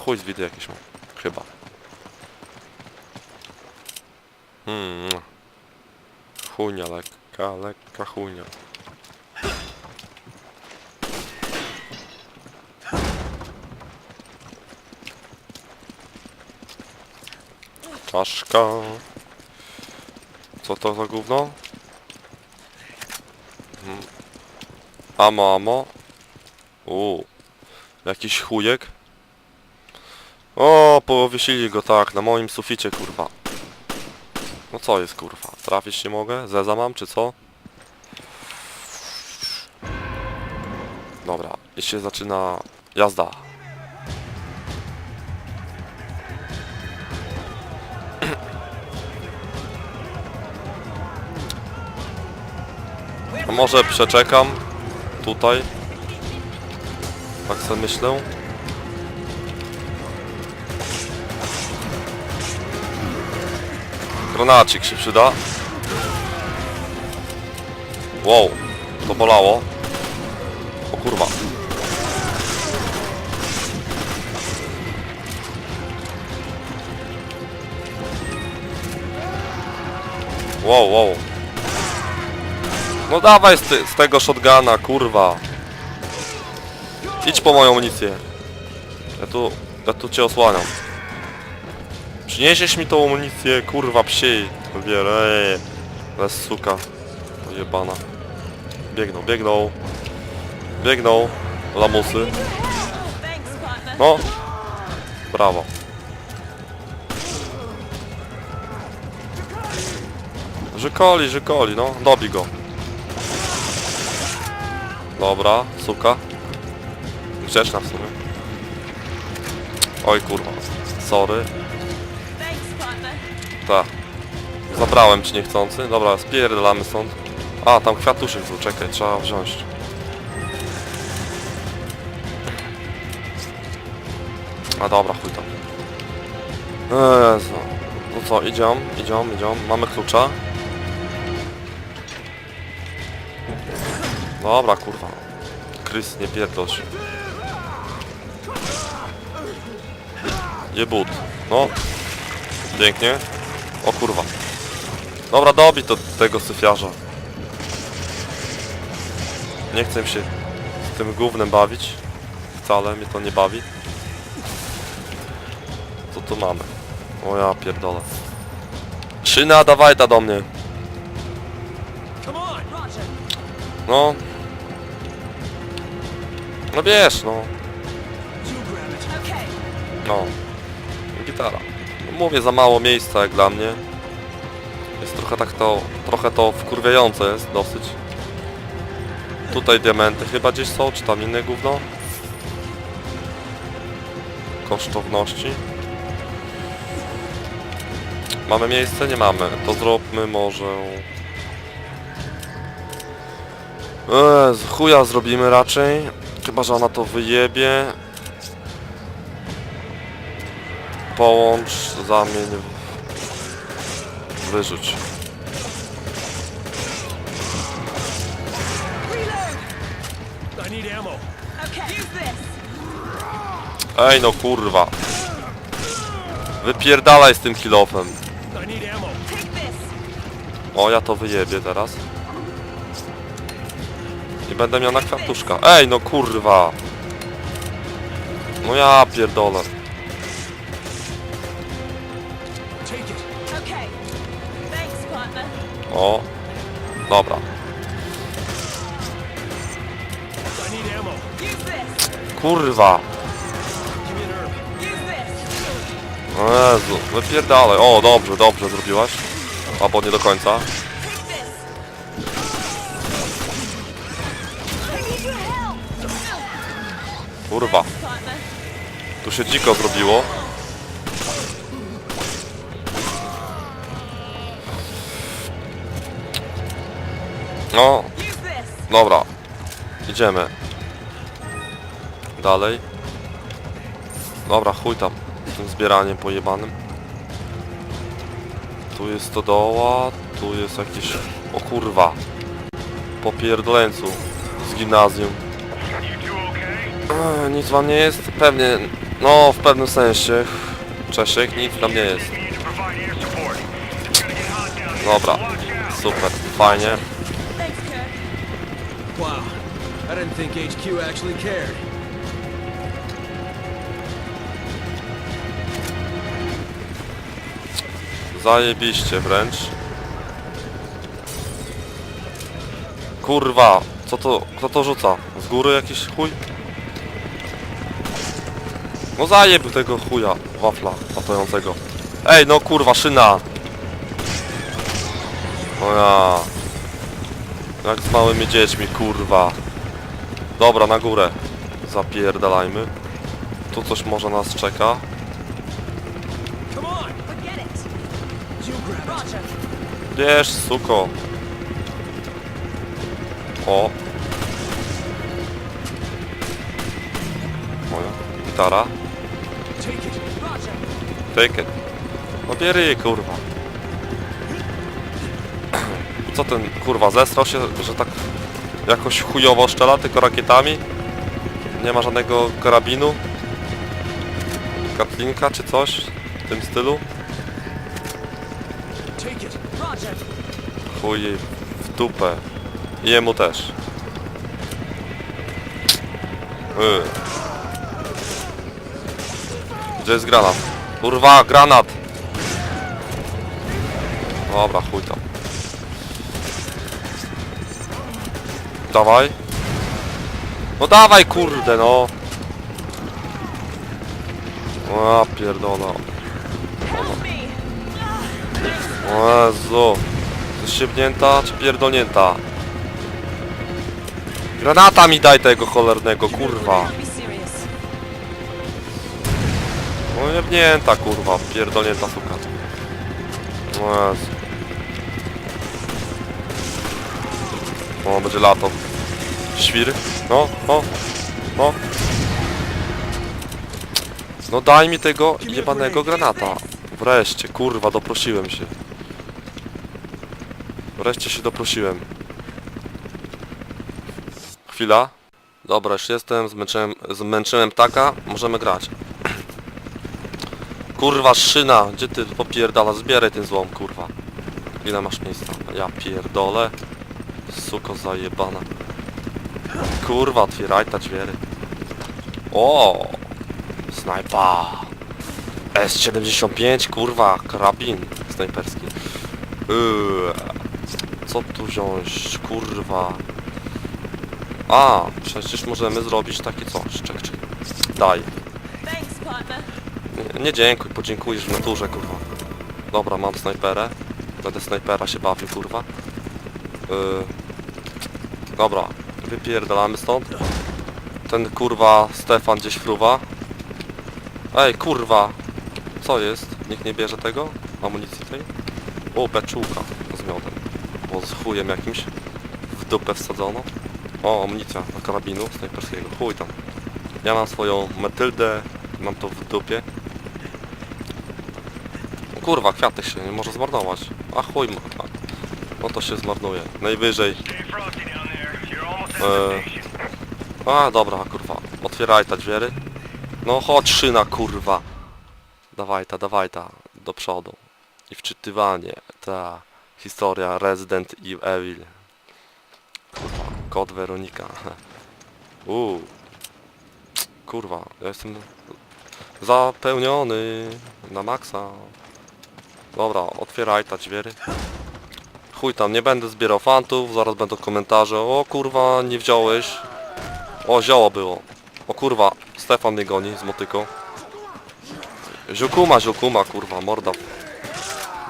chuj z widy jakieś mam. Chyba. Hmm. Chujnia lekka, lekka chujnia. Czaszka. Co to za gówno? Hmm. Amo, amo. Uuu. Jakiś chujek. O, powiesili go tak, na moim suficie, kurwa. No co jest, kurwa? Trafić nie mogę? Zeza mam, czy co? Dobra, i się zaczyna jazda. A może przeczekam tutaj? Tak sobie myślę. Granacik się przyda. Wow, to bolało. O kurwa. Wow, wow. No dawaj z, ty, z tego shotguna, kurwa. Idź po moją amunicję. Ja tu, ja tu cię osłaniam. Przyniesiesz mi tą amunicję, kurwa psiej. Bierę, bez suka. Jebana. Biegną, biegną. Biegną. Lamusy. No. Brawo. Żykoli, żykoli, no. Dobi go. Dobra, suka. Grzeczna w sumie. Oj kurwa. Sorry. Tak. Zabrałem ci niechcący. Dobra, spierdalamy stąd. A, tam kwiatuszek był, czekaj, trzeba wziąć. A dobra, chuj tam. Jezu. No co, idziemy, idziemy, idziemy. Mamy klucza. Dobra, kurwa. Krys, nie pierdol się. Jebut. No. Pięknie. O kurwa. Dobra, dobi to tego syfiarza. Nie chcę się z tym gównem bawić. Wcale mnie to nie bawi. Co tu mamy? O ja pierdolę. Szyna, dawaj ta do mnie. No. No wiesz, no. No. Gitara. Mówię, za mało miejsca jak dla mnie. Jest trochę tak to, trochę to wkurwiające jest dosyć. Tutaj diamenty chyba gdzieś są, czy tam inne gówno? Kosztowności. Mamy miejsce? Nie mamy. To zróbmy może... Eee, chuja zrobimy raczej. Chyba, że ona to wyjebie. Połącz, zamień, wyrzuć. Ej no kurwa. Wypierdalaj z tym kilofem. O, ja to wyjebię teraz. I będę miał na kwiatuszka. Ej no kurwa. No ja pierdolę. O. Dobra. Kurwa. O Jezu, wypierdalaj. O, dobrze, dobrze zrobiłaś. Albo nie do końca. Kurwa. Tu się dziko zrobiło. No, dobra. Idziemy. Dalej. Dobra, chuj tam. Tym zbieraniem pojebanym. Tu jest to doła, tu jest jakieś... O kurwa. Po pierdoleńcu. Z gimnazjum. Nic wam nie jest? Pewnie No, w pewnym sensie. Czesiek nic tam nie jest. Dobra, super, fajnie. I didn't think HQ actually cared. Zajebiście wręcz. Kurwa, co to, kto to rzuca? Z góry jakiś chuj? No zajeb tego chuja, wafla latającego. Ej, no kurwa, szyna! O ja. Jak z małymi dziećmi, kurwa. Dobra, na górę. Zapierdalajmy. Tu coś może nas czeka. Wiesz, suko. O. Moja gitara. Take it. It. No kurwa. Co ten, kurwa, zesrał się, że tak jakoś chujowo szczela, tylko rakietami? Nie ma żadnego karabinu? Katlinka czy coś w tym stylu? Chuj w dupę. I jemu też. Yy. Gdzie jest granat? Kurwa, granat! Dobra, chuj tam. Dawaj. No dawaj, kurde, no. O, pierdolę. O Jezu. Siebnięta czy pierdolnięta? Granata mi daj tego cholernego, kurwa. No jebnięta, kurwa. Pierdolnięta suka. O Jezu. O, będzie lato. Świr. No, o. No. No daj mi tego jebanego granata. Wreszcie, kurwa, doprosiłem się. Wreszcie się doprosiłem. Chwila. Dobra, już jestem, zmęczyłem, zmęczyłem ptaka, możemy grać. Kurwa, szyna, gdzie ty popierdala? Zbieraj ten złom, kurwa. Ile masz miejsca? Ja pierdolę. Suko zajebana. Kurwa, otwieraj ta drzwiery. O! Snajpa! S75, kurwa, karabin snajperski. Yy, co tu wziąć, kurwa? A, przecież możemy zrobić takie coś. Czek, czek. Daj. Nie, nie dziękuj, podziękujesz w naturze, kurwa. Dobra, mam snajperę. Będę snajpera się bawił, kurwa. Yy. Dobra, wypierdalamy stąd. Ten kurwa Stefan gdzieś fruwa. Ej, kurwa! Co jest? Nikt nie bierze tego? Amunicji tej? O, beczułka z miodem. Bo z chujem jakimś w dupę wsadzono. O, amunicja do karabinu snajperskiego. Chuj tam. Ja mam swoją metyldę, mam to w dupie. O Kurwa, kwiatek się nie może zmarnować. A chuj ma. No to się zmarnuje. Najwyżej. E, a dobra, kurwa. Otwieraj ta drzwiery. No chodź szyna, kurwa. Dawaj ta, dawaj ta. Do przodu. I wczytywanie. Ta historia Resident Evil. Kurwa, kod Weronika. Uuu. Kurwa, ja jestem zapełniony na maksa. Dobra, otwieraj ta drzwiery. Chuj tam, nie będę zbierał fantów, zaraz będą komentarze. O kurwa, nie wziąłeś. O, zioło było. O kurwa, Stefan mnie goni z motyką. Ziukuma, ziukuma, kurwa, morda.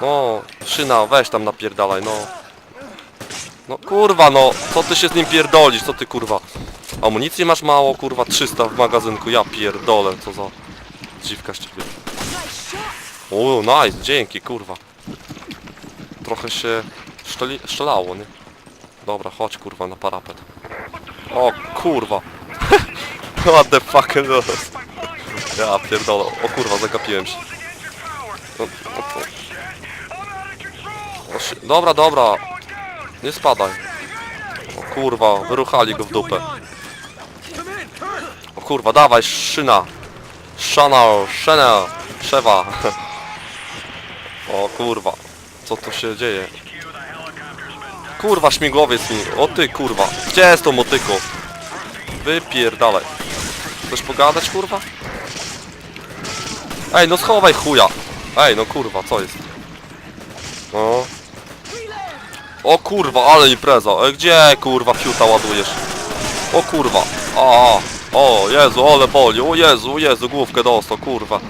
No, szyna, weź tam napierdalaj, no. No kurwa, no, co ty się z nim pierdolisz, co ty kurwa? Amunicji masz mało, kurwa, 300 w magazynku, ja pierdolę, co za dziwka z ciebie. O, nice, dzięki, kurwa. Trochę się szczeli, szczelało, nie? Dobra, chodź, kurwa, na parapet. O, kurwa. What the fuck is? Ja pierdolę. O kurwa, zagapiłem się. O, o, o. Dobra, dobra. Nie spadaj. O kurwa, wyruchali go w dupę. O kurwa, dawaj, szyna. Chanel, Chanel, Szewa. O kurwa, co tu się dzieje? Kurwa, śmigłowiec mi. O ty kurwa. Gdzie jest to motyko? Wypierdalaj. Chcesz pogadać kurwa? Ej, no schowaj chuja. Ej, no kurwa, co jest? No. O kurwa, ale impreza. E, gdzie kurwa fiuta ładujesz? O kurwa. A, o Jezu, ole boli. O Jezu, o Jezu, główkę dostał, kurwa.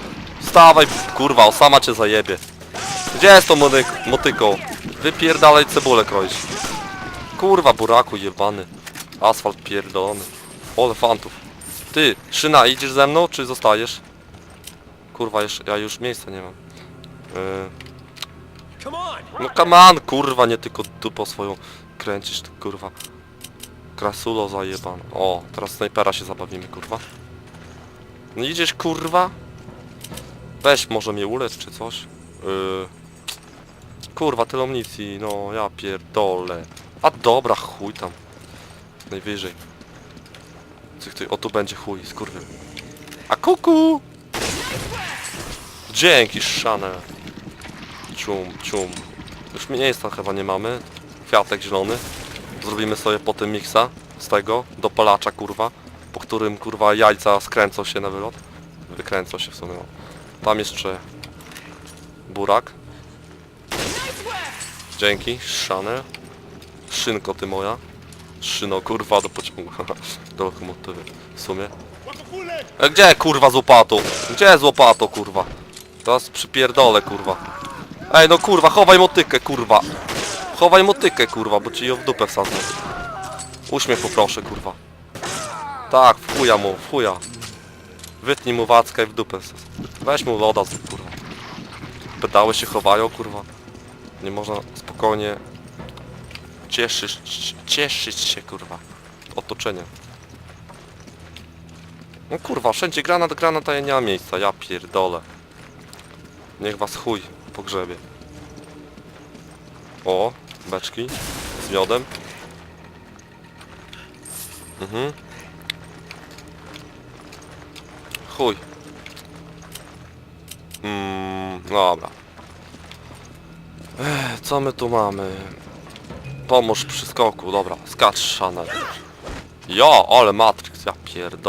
Wstawaj, kurwa, o sama cię zajebie. Gdzie jest to motyk- motyko? Wypierdalaj cebulę kroić. Kurwa, buraku jebany. Asfalt pierdolony. Ole fantów. Ty, Szyna, idziesz ze mną, czy zostajesz? Kurwa, już, ja już miejsca nie mam. Yy, no come on, kurwa, nie tylko dupą swoją kręcisz, ty kurwa. Krasulo zajebana. O, teraz snajpera się zabawimy, kurwa. No idziesz, kurwa? Weź, może mnie ulecz, czy coś? Yy... Kurwa, tyle amunicji, no ja pierdolę. A dobra, chuj tam. Najwyżej. Cyk, ty, o tu będzie chuj, skurwy. A kuku! Dzięki, Chanel. Cium, cium. Już miejsca chyba nie mamy. Kwiatek zielony. Zrobimy sobie potem miksa z tego, do palacza kurwa, po którym kurwa jajca skręcą się na wylot. Wykręcą się w sumie. No. Tam jeszcze burak. Dzięki, Chanel. Szynko ty moja. Szyno kurwa do pociągu. do lokomotywy. W sumie. E, gdzie kurwa z łopatą? Gdzie z łopatą kurwa? Teraz przypierdolę kurwa. Ej no kurwa, chowaj motykę kurwa. Chowaj motykę kurwa, bo ci ją w dupę wsadzę. Uśmiech poproszę kurwa. Tak, w chuja mu, w chuja. Wytnij mu wackę i w dupę wsadzę. Weź mu loda kurwa. Pedały się chowają kurwa. Nie można spokojnie cieszyć, cieszyć się kurwa. Otoczenie. No kurwa, wszędzie granat, granat, a ja nie ma miejsca, ja pierdolę. Niech was chuj pogrzebie. O, beczki z miodem. Mhm. Chuj. Mm, dobra. Ech, co my tu mamy? Pomóż przy skoku, dobra, skacz Chanel. Jo, ale Matrix, ja pierdolę.